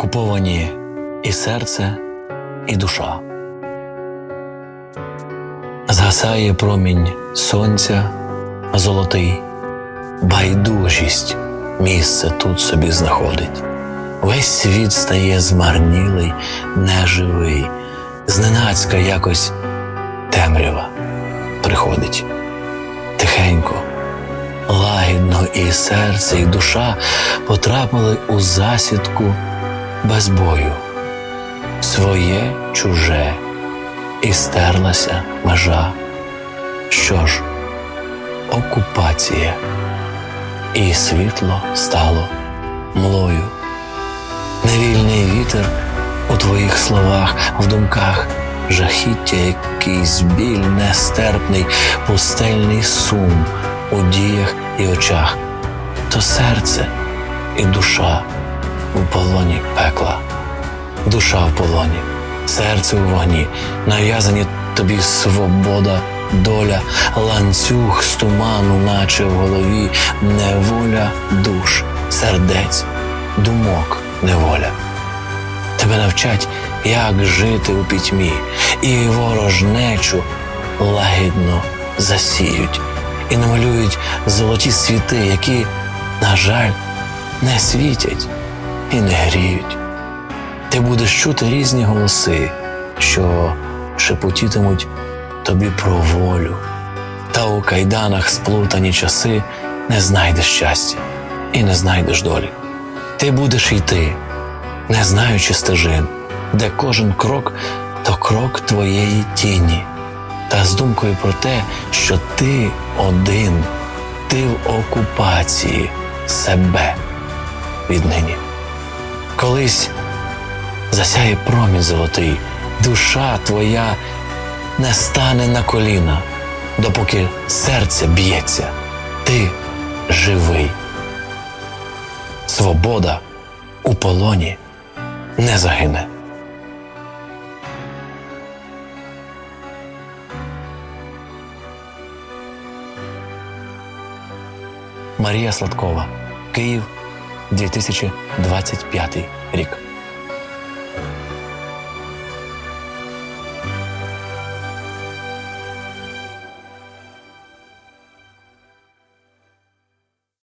окуповані і серце, і душа. Згасає промінь сонця золотий, байдужість місце тут собі знаходить. Весь світ стає змарнілий, неживий, зненацька якось темрява приходить. Тихенько, лагідно і серце, і душа потрапили у засідку без бою. Своє чуже, і стерлася межа. Що ж, окупація, і світло стало млою. Невільний вітер у твоїх словах, в думках, жахіття, якийсь біль нестерпний, пустельний сум у діях і очах, то серце і душа полоні пекла, душа в полоні, серце у вогні, нав'язані тобі свобода, доля, ланцюг з туману, наче в голові, неволя душ, сердець, думок неволя. Тебе навчать, як жити у пітьмі, і ворожнечу лагідно засіють, і намалюють золоті світи, які, на жаль, не світять і не гріють. Ти будеш чути різні голоси, що шепотітимуть тобі про волю, та у кайданах сплутані часи не знайдеш щастя і не знайдеш долі. Ти будеш йти, не знаючи стежин, де кожен крок то крок твоєї тіні, та з думкою про те, що ти один, ти в окупації себе віднині. Колись засяє промінь золотий, душа твоя не стане на коліна, допоки серце б'ється, ти живий. Свобода у полоні не загине. Марія Сладкова, Київ, 2025 рік.